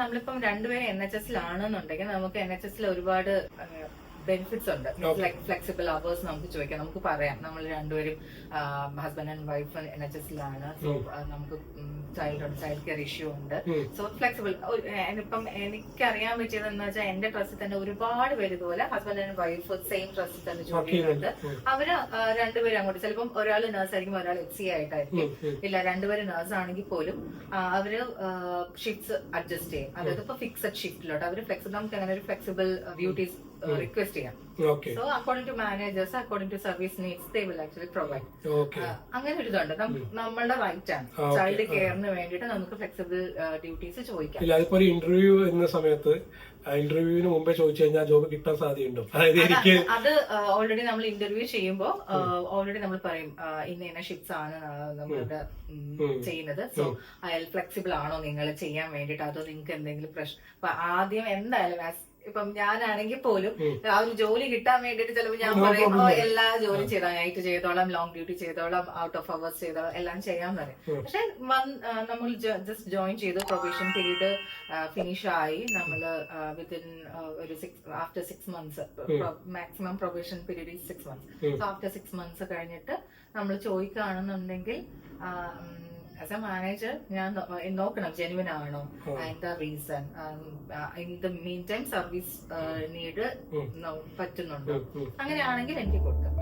നമ്മളിപ്പം രണ്ടുപേരും N H എസിലാണെന്നുണ്ടെങ്കിൽ നമുക്ക് എൻ എച്ച് എസിൽ ഒരുപാട് ബെനിഫിറ്റ്സ് ഉണ്ട്. ലൈക് ഫ്ലെക്സിബിൾ അവേഴ്സ് നമുക്ക് ചോദിക്കാം. നമുക്ക് പറയാം. നമ്മൾ രണ്ടുപേരും husband and wife N H എസിലാണ് so നമുക്ക് ചൈൽഡ് ചൈൽഡ് കെയർ ഇഷ്യൂ ഉണ്ട്. സോ ഫ്ലെക്സിബിൾ ഇപ്പം എനിക്കറിയാൻ പറ്റിയത് എന്ന് വെച്ചാൽ എന്റെ ട്രസ്റ്റിൽ തന്നെ ഒരുപാട് പേര് ഇതുപോലെ ഹസ്ബൻഡ് ആൻഡ് വൈഫ് സെയിം ട്രസ്റ്റിൽ തന്നെ ജോലി ചെയ്യുന്നുണ്ട്. അവർ രണ്ടുപേരും അങ്ങോട്ട് ചിലപ്പം ഒരാൾ നേഴ്സ് ആയിരിക്കും ഒരാൾ എച്ച് സി ആയിട്ടായിരിക്കും. ഇല്ല രണ്ടുപേരും നേഴ്സ് ആണെങ്കിൽ പോലും അവർ ഷിഫ്റ്റ്സ് അഡ്ജസ്റ്റ് ചെയ്യും. അതായത് ഇപ്പൊ ഫിക്സഡ് ഷിഫ്റ്റിലോട്ട് അവർ ഫ്ലെക്സിബിൾ നമുക്ക് അങ്ങനെ ഒരു ഫ്ലെക്സിബിൾ ഡ്യൂട്ടീസ് റിക്വസ്റ്റ് ചെയ്യാം. So according to managers according to service needs they will actually provide അങ്ങനെ ഒരു ഇതുണ്ട്. നമ്മളുടെ റൈറ്റ് ആണ്. ചൈൽഡ് കെയറിന് വേണ്ടിയിട്ട് നമുക്ക് ഫ്ലെക്സിബിൾ ഡ്യൂട്ടീസ് ചോദിക്കാം. ഇല്ല അതിപ്പോ ഇന്റർവ്യൂ എന്ന സമയത്ത് ഇന്റർവ്യൂവിന് മുമ്പേ ചോദിച്ചു കഴിഞ്ഞാൽ ജോബ് കിട്ടാൻ സാധ്യതയുണ്ടോ? അതായത് എനിക്ക് അത് ഓൾറെഡി നമ്മൾ ഇന്റർവ്യൂ ചെയ്യുമ്പോൾ ഓൾറെഡി നമ്മൾ പറയും ഇന്ന ഇന്ന ഷിഫ്റ്റ്സ് ആണ് നമ്മളിവിടെ. ചെയ്യുന്നത്. സോ അയാൾ ഫ്ലെക്സിബിൾ ആണോ നിങ്ങൾ ചെയ്യാൻ വേണ്ടിയിട്ട്? അതോ നിങ്ങൾക്ക് എന്തെങ്കിലും പ്രശ്നം ആദ്യം എന്തായാലും ഇപ്പം ഞാനാണെങ്കിൽ പോലും ആ ഒരു ജോലി കിട്ടാൻ വേണ്ടിയിട്ട് ചിലപ്പോൾ ഞാൻ പറയുമ്പോൾ "ഓ, എല്ലാ ജോലി ചെയ്താൽ നൈറ്റ് ചെയ്തോളാം ലോങ് ഡ്യൂട്ടി ചെയ്തോളാം ഔട്ട് ഓഫ് അവേഴ്സ് ചെയ്തോളാം എല്ലാം ചെയ്യാൻ പറയും. പക്ഷെ നമ്മൾ ജസ്റ്റ് ജോയിൻ ചെയ്തു പ്രൊബേഷൻ പീരീഡ് ഫിനിഷ് ആയി നമ്മൾ വിത്തിൻ ഒരു six after six months maximum probation period six months after six months കഴിഞ്ഞിട്ട് നമ്മൾ ചോദിക്കുകയാണെന്നുണ്ടെങ്കിൽ ആസ് എ മാനേജർ ഞാൻ നോക്കണം ജെനുവിൻ ആണോ. എന്താ reason in the mean time service need. പറ്റുന്നുണ്ടോ. അങ്ങനെയാണെങ്കിൽ എനിക്ക് കൊടുക്കാം